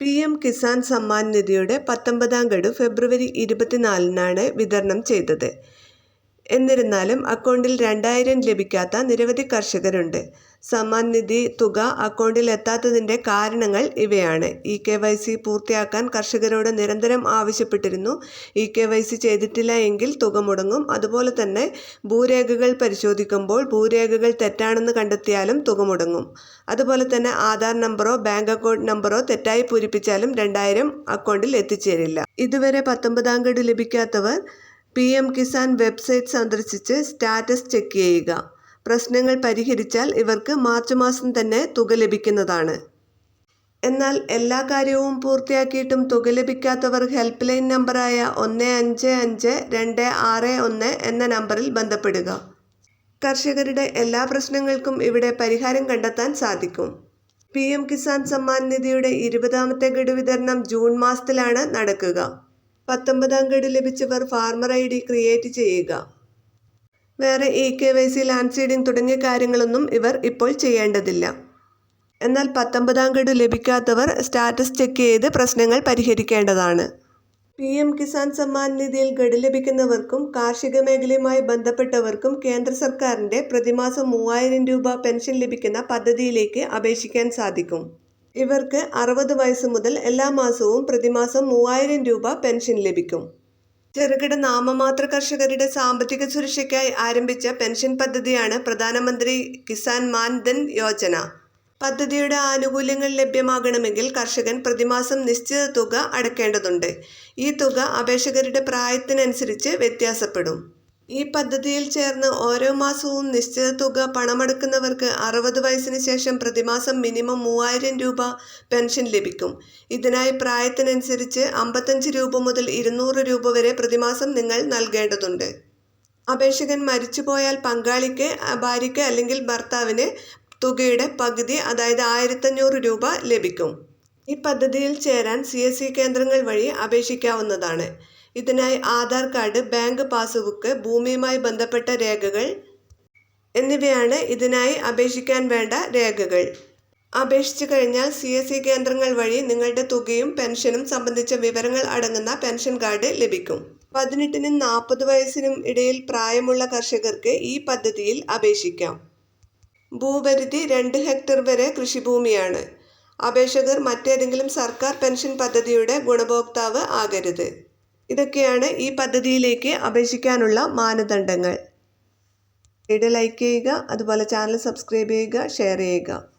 P M Kisan Samman നിധിയുടെ പത്തൊമ്പതാം ഗഡു ഫെബ്രുവരി ഇരുപത്തിനാലിനാണ് വിതരണം ചെയ്തത്. എന്നിരുന്നാലും അക്കൗണ്ടിൽ രണ്ടായിരം ലഭിക്കാത്ത നിരവധി കർഷകരുണ്ട്. സമ്മാൻ നിധി തുക അക്കൗണ്ടിൽ എത്താത്തതിന്റെ കാരണങ്ങൾ ഇവയാണ്. ഇ കെ വൈ സി പൂർത്തിയാക്കാൻ കർഷകരോട് നിരന്തരം ആവശ്യപ്പെട്ടിരുന്നു. ഇ കെ വൈ സി ചെയ്തിട്ടില്ല എങ്കിൽ തുക മുടങ്ങും. അതുപോലെ തന്നെ ഭൂരേഖകൾ പരിശോധിക്കുമ്പോൾ ഭൂരേഖകൾ തെറ്റാണെന്ന് കണ്ടെത്തിയാലും തുക മുടങ്ങും. അതുപോലെ തന്നെ ആധാർ നമ്പറോ ബാങ്ക് അക്കൗണ്ട് നമ്പറോ തെറ്റായി പൂരിപ്പിച്ചാലും രണ്ടായിരം അക്കൗണ്ടിൽ എത്തിച്ചേരില്ല. ഇതുവരെ പത്തൊമ്പതാം ഗഡു ലഭിക്കാത്തവർ പി എം കിസാൻ വെബ്സൈറ്റ് സന്ദർശിച്ച് സ്റ്റാറ്റസ് ചെക്ക് ചെയ്യുക. പ്രശ്നങ്ങൾ പരിഹരിച്ചാൽ ഇവർക്ക് മാർച്ച് മാസം തന്നെ തുക ലഭിക്കുന്നതാണ്. എന്നാൽ എല്ലാ കാര്യവും പൂർത്തിയാക്കിയിട്ടും തുക ലഭിക്കാത്തവർ ഹെൽപ്പ് ലൈൻ നമ്പറായ ഒന്ന് അഞ്ച് അഞ്ച് രണ്ട് ആറ് ഒന്ന് എന്ന നമ്പറിൽ ബന്ധപ്പെടുക. കർഷകരുടെ എല്ലാ പ്രശ്നങ്ങൾക്കും ഇവിടെ പരിഹാരം കണ്ടെത്താൻ സാധിക്കും. പി എം കിസാൻ സമ്മാൻ നിധിയുടെ ഇരുപതാമത്തെ ഗഡു വിതരണം ജൂൺ മാസത്തിലാണ് നടക്കുക. പത്തൊമ്പതാം ഗഡു ലഭിച്ചവർ ഫാർമർ ഐ ഡി ക്രിയേറ്റ് ചെയ്യുക. വേറെ E K Y C land seeding തുടങ്ങിയ കാര്യങ്ങളൊന്നും ഇവർ ഇപ്പോൾ ചെയ്യേണ്ടതില്ല. എന്നാൽ പത്തൊമ്പതാം ഗഡു ലഭിക്കാത്തവർ സ്റ്റാറ്റസ് ചെക്ക് ചെയ്ത് പ്രശ്നങ്ങൾ പരിഹരിക്കേണ്ടതാണ്. പി എം കിസാൻ സമ്മാൻ നിധിയിൽ ഗഡു ലഭിക്കുന്നവർക്കും കാർഷിക മേഖലയുമായി ബന്ധപ്പെട്ടവർക്കും കേന്ദ്ര സർക്കാരിന്റെ പ്രതിമാസം മൂവായിരം രൂപ പെൻഷൻ ലഭിക്കുന്ന പദ്ധതിയിലേക്ക് അപേക്ഷിക്കാൻ സാധിക്കും. ഇവർക്ക് അറുപത് വയസ്സ് മുതൽ എല്ലാ മാസവും പ്രതിമാസം മൂവായിരം രൂപ പെൻഷൻ ലഭിക്കും. ചെറുകിട നാമമാത്ര കർഷകരുടെ സാമ്പത്തിക സുരക്ഷയ്ക്കായി ആരംഭിച്ച പെൻഷൻ പദ്ധതിയാണ് പ്രധാനമന്ത്രി കിസാൻ മാൻധൻ യോജന. പദ്ധതിയുടെ ആനുകൂല്യങ്ങൾ ലഭ്യമാകണമെങ്കിൽ കർഷകൻ പ്രതിമാസം നിശ്ചിത തുക അടക്കേണ്ടതുണ്ട്. ഈ തുക അപേക്ഷകരുടെ പ്രായത്തിനനുസരിച്ച് വ്യത്യാസപ്പെടും. ഈ പദ്ധതിയിൽ ചേർന്ന് ഓരോ മാസവും നിശ്ചിത തുക പണമടക്കുന്നവർക്ക് അറുപത് വയസ്സിന് ശേഷം പ്രതിമാസം മിനിമം മൂവായിരം രൂപ പെൻഷൻ ലഭിക്കും. ഇതിനായി പ്രായത്തിനനുസരിച്ച് അമ്പത്തഞ്ച് രൂപ മുതൽ ഇരുന്നൂറ് രൂപ വരെ പ്രതിമാസം നിങ്ങൾ നൽകേണ്ടതുണ്ട്. അപേക്ഷകൻ മരിച്ചുപോയാൽ പങ്കാളിക്ക് ഭാര്യയ്ക്ക് അല്ലെങ്കിൽ ഭർത്താവിന് തുകയുടെ പകുതി അതായത് ആയിരത്തഞ്ഞൂറ് രൂപ ലഭിക്കും. ഈ പദ്ധതിയിൽ ചേരാൻ സി കേന്ദ്രങ്ങൾ വഴി അപേക്ഷിക്കാവുന്നതാണ്. ഇതിനായി ആധാർ കാർഡ് ബാങ്ക് പാസ്ബുക്ക് ഭൂമിയുമായി ബന്ധപ്പെട്ട രേഖകൾ എന്നിവയാണ് ഇതിനായി അപേക്ഷിക്കാൻ വേണ്ട രേഖകൾ. അപേക്ഷിച്ചു കഴിഞ്ഞാൽ സി എസ് സി കേന്ദ്രങ്ങൾ വഴി നിങ്ങളുടെ തുകയും പെൻഷനും സംബന്ധിച്ച വിവരങ്ങൾ അടങ്ങുന്ന പെൻഷൻ കാർഡ് ലഭിക്കും. പതിനെട്ടിനും നാൽപ്പത് വയസ്സിനും ഇടയിൽ പ്രായമുള്ള കർഷകർക്ക് ഈ പദ്ധതിയിൽ അപേക്ഷിക്കാം. ഭൂപരിധി രണ്ട് ഹെക്ടർ വരെ കൃഷിഭൂമിയാണ്. അപേക്ഷകർ മറ്റേതെങ്കിലും സർക്കാർ പെൻഷൻ പദ്ധതിയുടെ ഗുണഭോക്താവ് ആകരുത്. ഇതൊക്കെയാണ് ഈ പദ്ധതിയിലേക്ക് അപേക്ഷിക്കാനുള്ള മാനദണ്ഡങ്ങൾ. വീഡിയോ ലൈക്ക് ചെയ്യുക അതുപോലെ ചാനൽ സബ്സ്ക്രൈബ് ചെയ്യുക ഷെയർ ചെയ്യുക.